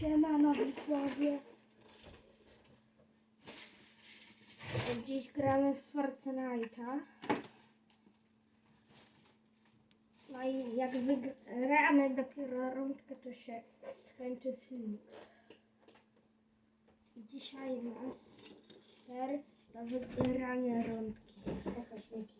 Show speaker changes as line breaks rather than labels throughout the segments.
Siemano widzowie. Dziś gramy w Fortnite'a. No i jak wygramy dopiero rundkę, to się skończy film. Dzisiaj nasz ser do wygrania rundki.
Pokaż Miki.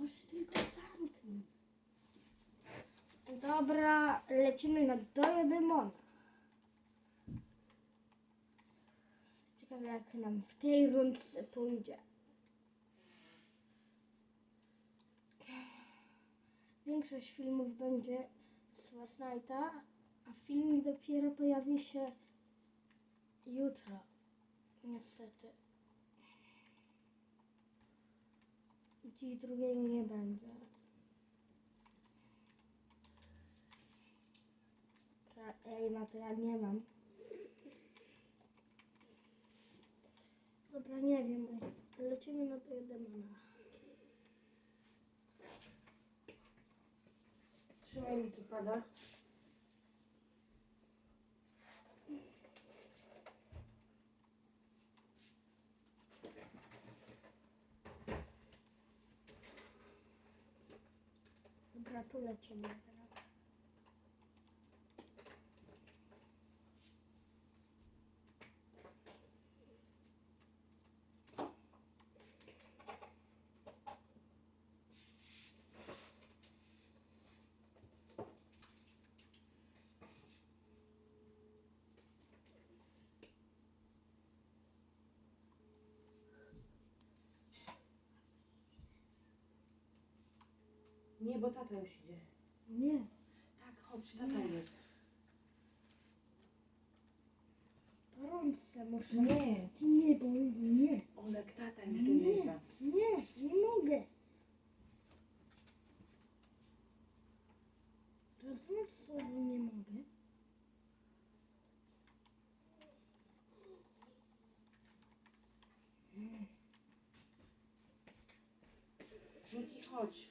Możesz tylko zamknąć. Dobra, lecimy na Doja Demona. Ciekawe jak nam w tej rundce pójdzie. Większość filmów będzie z Fortnite'a, a filmik dopiero pojawi się jutro. Niestety. Dziś drugiego nie będzie. Ej, no to ja nie mam. Dobra, nie wiem. Lecimy na to demona.
Trzymaj Miki pada.
Dobra, tu
Nie, bo tata już idzie.
Nie.
Tak, chodź, tata jest.
Po rączce muszę.
Nie,
Nie, bo nie.
Olek, tata już
Nie,
dojeżdża.
nie, nie mogę. Rozumiesz słowo nie mogę?
Miki, chodź.